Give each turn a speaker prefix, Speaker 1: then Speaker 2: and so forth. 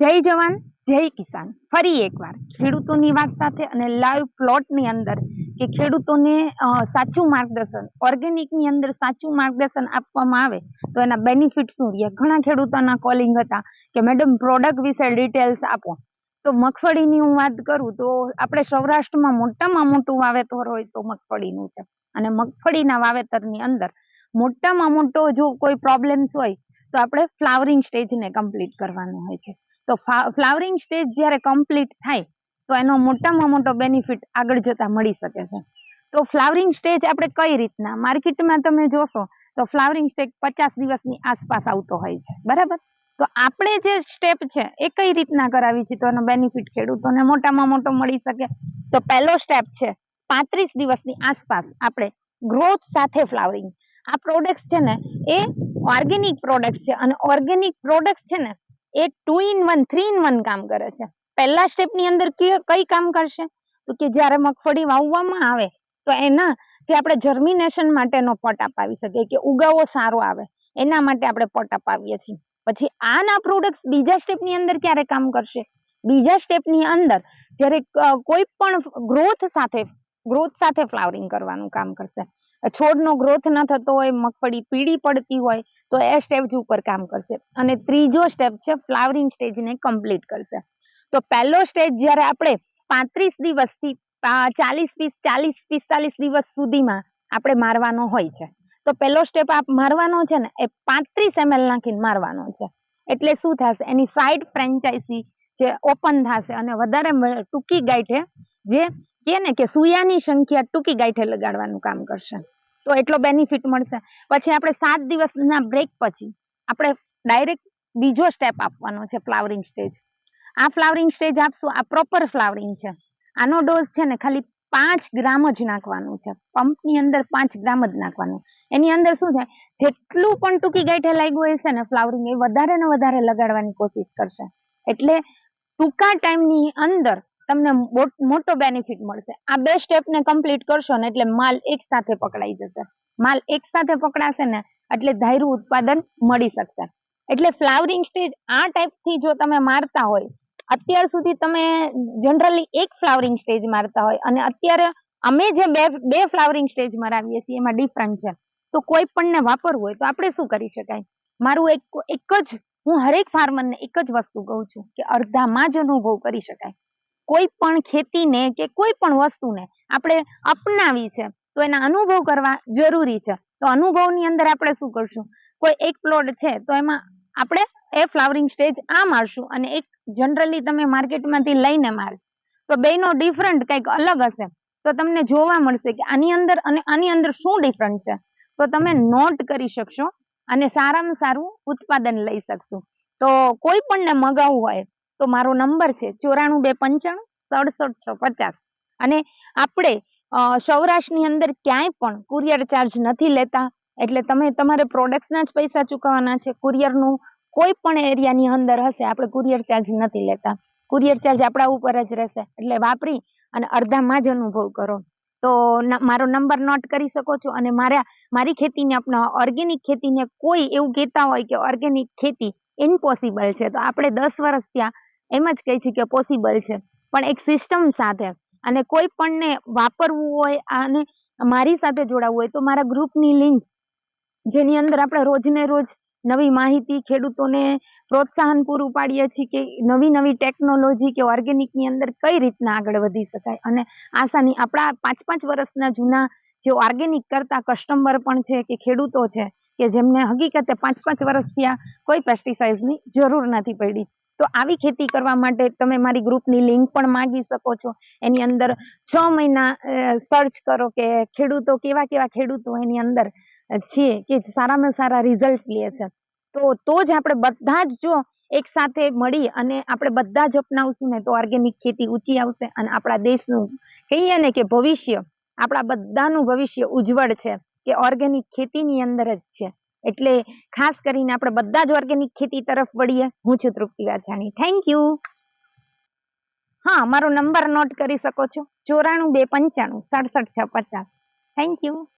Speaker 1: જય જવાન, જય કિસાન. ફરી એકવાર ખેડૂતોની વાત સાથે અને લાઈવ પ્લોટની અંદર કે ખેડૂતોને સાચું માર્ગદર્શન ઓર્ગેનિકની અંદર સાચું માર્ગદર્શન આપવામાં આવે તો એના બેનિફિટ શું રહ્યા ઘણા ખેડૂતોના કોલિંગ હતા કે મેડમ પ્રોડક્ટ વિશે ડિટેલ્સ આપો. તો મગફળીની હું વાત કરું તો આપણે સૌરાષ્ટ્રમાં મોટામાં મોટું વાવેતર હોય તો મગફળીનું છે. અને મગફળીના વાવેતરની અંદર મોટામાં મોટો જો કોઈ પ્રોબ્લેમ્સ હોય તો આપણે ફ્લાવરિંગ સ્ટેજને કમ્પ્લીટ કરવાનું હોય છે. તો ફ્લાવરિંગ સ્ટેજ જ્યારે કમ્પ્લીટ થાય, તો એનો મોટામાં મોટો બેનિફિટ આગળ જતા મળી શકે છે. તો ફ્લાવરિંગ સ્ટેજ આપણે કઈ રીતના? માર્કેટમાં તમે જોશો, તો ફ્લાવરિંગ સ્ટેજ પચાસ દિવસની આસપાસ આવતો હોય છે. બરાબર? તો આપણે જે સ્ટેપ છે, એ કઈ રીતના કરાવી છે? તો એનો બેનિફિટ ખેડૂતોને મોટામાં મોટો મળી શકે. તો પહેલો સ્ટેપ છે, પાંત્રીસ દિવસની આસપાસ આપણે ગ્રોથ સાથે ફ્લાવરિંગ આ પ્રોડક્ટ્સ છે ને, એ ઓર્ગેનિક પ્રોડક્ટ્સ છે. અને ઓર્ગેનિક પ્રોડક્ટ્સ છે ને એ two in one three in one કામ કરે છે. પહેલા સ્ટેપની અંદર કઈ કામ કરશે? તો કે જ્યારે મગફળી વાવવામાં આવે, તો એના જે આપણે જર્મિનેશન માટેનો પટ અપાવી શકીએ કે ઉગાવો સારો આવે, એના માટે આપણે પટ અપાવીએ છીએ. પછી આના પ્રોડક્ટ્સ બીજા સ્ટેપની અંદર ક્યારે કામ કરશે? બીજા સ્ટેપની અંદર જ્યારે કોઈ પણ ગ્રોથ સાથે ગ્રોથ સાથે ફ્લાવરિંગ કરવાનું કામ કરશે. છોડનો ગ્રોથ ન થતો હોય, મગફળી પીળી પડતી હોય, તો એ સ્ટેજ ઉપર કામ કરશે. અને ત્રીજો સ્ટેપ છે, ફ્લાવરિંગ સ્ટેજને કમ્પ્લીટ કરશે. તો પહેલો સ્ટેજ જ્યારે આપણે પાંત્રીસ દિવસથી ચાલીસ પીસ, ચાલીસ, પિસ્તાલીસ દિવસ સુધીમાં આપણે મારવાનો હોય છે. તો પહેલો સ્ટેપ આપ મારવાનો છે ને, એ પાંત્રીસ એમએલ નાખીને મારવાનો છે. એટલે શું થશે? એની સાઈડ ફ્રેન્ચાઇઝી જે ઓપન થશે અને વધારે ટૂંકી ગાઈઠે જે કે ને કે સુયાની સંખ્યા ટૂંકી ગાંઠે લગાડવાનું કામ કરશે. તો એટલો બેનિફિટ મળશે. પછી આપણે સાત દિવસના બ્રેક પછી આપણે ડાયરેક્ટ બીજો સ્ટેપ આપવાનો છે ફ્લાવરિંગ સ્ટેજ આ ફ્લાવરિંગ સ્ટેજ આપશું, આ પ્રોપર ફ્લાવરિંગ છે. આનો ડોઝ છે ને ખાલી પાંચ ગ્રામ જ નાખવાનું છે. પંપની અંદર પાંચ ગ્રામ જ નાખવાનું. એની અંદર શું થાય? જેટલું પણ ટૂંકી ગાંઠે લાગ્યું હશે ને ફ્લાવરિંગ એ વધારે ને વધારે લગાડવાની કોશિશ કરશે. એટલે ટૂંકા ટાઈમની અંદર તમને મોટો બેનિફિટ મળશે. આ બે સ્ટેપને કમ્પ્લીટ કરશો ને એટલે માલ એક સાથે પકડાઈ જશે. માલ એક સાથે પકડાશે ને એટલે ધાર્યું ઉત્પાદન મળી શકશે. એટલે ફ્લાવરિંગ સ્ટેજ આ ટાઈપથી જો તમે મારતા હોય, અત્યાર સુધી તમે જનરલી એક ફ્લાવરિંગ સ્ટેજ મારતા હોય અને અત્યારે અમે જે બે બે ફ્લાવરિંગ સ્ટેજ મરાવીએ છીએ, એમાં ડિફરન્ટ છે. તો કોઈ પણને વાપરવું હોય તો આપણે શું કરી શકાય? મારું એક એક જ, હું હરેક ફાર્મરને એક જ વસ્તુ કહું છું કે અડધામાં જ અનુભવ કરી શકાય. કોઈ પણ ખેતીને કે કોઈ પણ વસ્તુને આપણે અપનાવી છે, તો એના અનુભવ કરવા જરૂરી છે. તો અનુભવની અંદર આપણે શું કરશું? કોઈ એક પ્લોટ છે, તો એમાં આપણે એ ફ્લાવરિંગ સ્ટેજ આ મારશું અને એક જનરલી તમે માર્કેટમાંથી લઈને મારશો. તો બેનો ડિફરન્ટ કંઈક અલગ હશે. તો તમને જોવા મળશે કે આની અંદર અને આની અંદર શું ડિફરન્ટ છે. તો તમે નોટ કરી શકશો અને સારામાં સારું ઉત્પાદન લઈ શકશો. તો કોઈ પણને મગાવવું હોય તો મારો નંબર છે ચોરાણું બે પંચાણું, સડસઠ છ પચાસ. અને આપણે સૌરાષ્ટ્રની અંદર ક્યાંય પણ કુરિયર ચાર્જ નથી લેતા, એટલે તમે તમારે પ્રોડક્ટ્સના જ પૈસા ચૂકવવાના છે. કુરિયરનું કોઈ પણ એરિયાની અંદર હશે, આપણે કુરિયર ચાર્જ નથી લેતા. કુરિયર ચાર્જ આપણા ઉપર જ રહેશે, એટલે વાપરી અને અડધામાં જ અનુભવ કરો. તો મારો નંબર નોટ કરી શકો છો અને મારા, મારી ખેતીને અપનાવો ઓર્ગેનિક ખેતીને કોઈ એવું કહેતા હોય કે ઓર્ગેનિક ખેતી ઇમ્પોસિબલ છે. તો આપણે દસ વર્ષ ત્યાં એમ જ કહી છીએ કે પોસિબલ છે. પણ એક સિસ્ટમ સાથે અને કોઈ પણને વાપરવું હોય અને મારી સાથે જોડાવવું હોય તો મારા ગ્રુપની લિંક જેની અંદર આપણે રોજને રોજ નવી માહિતી ખેડૂતોને પ્રોત્સાહન પૂરું પાડીએ છીએ કે નવી નવી ટેકનોલોજી કે ઓર્ગેનિકની અંદર કઈ રીતના આગળ વધી શકાય. અને આસાની આપણા પાંચ પાંચ વર્ષના જૂના જે ઓર્ગેનિક કરતા કસ્ટમર પણ છે કે ખેડૂતો છે કે જેમને હકીકતે પાંચ પાંચ વર્ષ થયા કોઈ પેસ્ટિસાઇડ્સની જરૂર નથી પડી. તો આવી ખેતી કરવા માટે તમે મારી ગ્રુપની લિંક પણ માગી શકો છો. એની અંદર છ મહિના સર્ચ કરો કે ખેડૂતો કેવા કેવા ખેડૂતો એની અંદર છે કે સારામાં સારા રિઝલ્ટ લે છે. તો તો જ આપણે બધા જ જો એક સાથે મળી અને આપણે બધા જ અપનાવશું ને તો ઓર્ગેનિક ખેતી ઊંચી આવશે અને આપણા દેશનું કહીએ ને કે ભવિષ્ય, આપણા બધાનું ભવિષ્ય ઉજ્જવળ છે કે ઓર્ગેનિક ખેતીની અંદર જ છે. એટલે ખાસ કરીને આપણે બધા જ ઓર્ગેનિક ખેતી તરફ વળીએ. હું છું તૃપ્તિ વાછાણી થેન્ક યુ હા, મારો નંબર નોટ કરી શકો છો. ચોરાણું બે પંચાણું, સડસઠ છ પચાસ. Thank you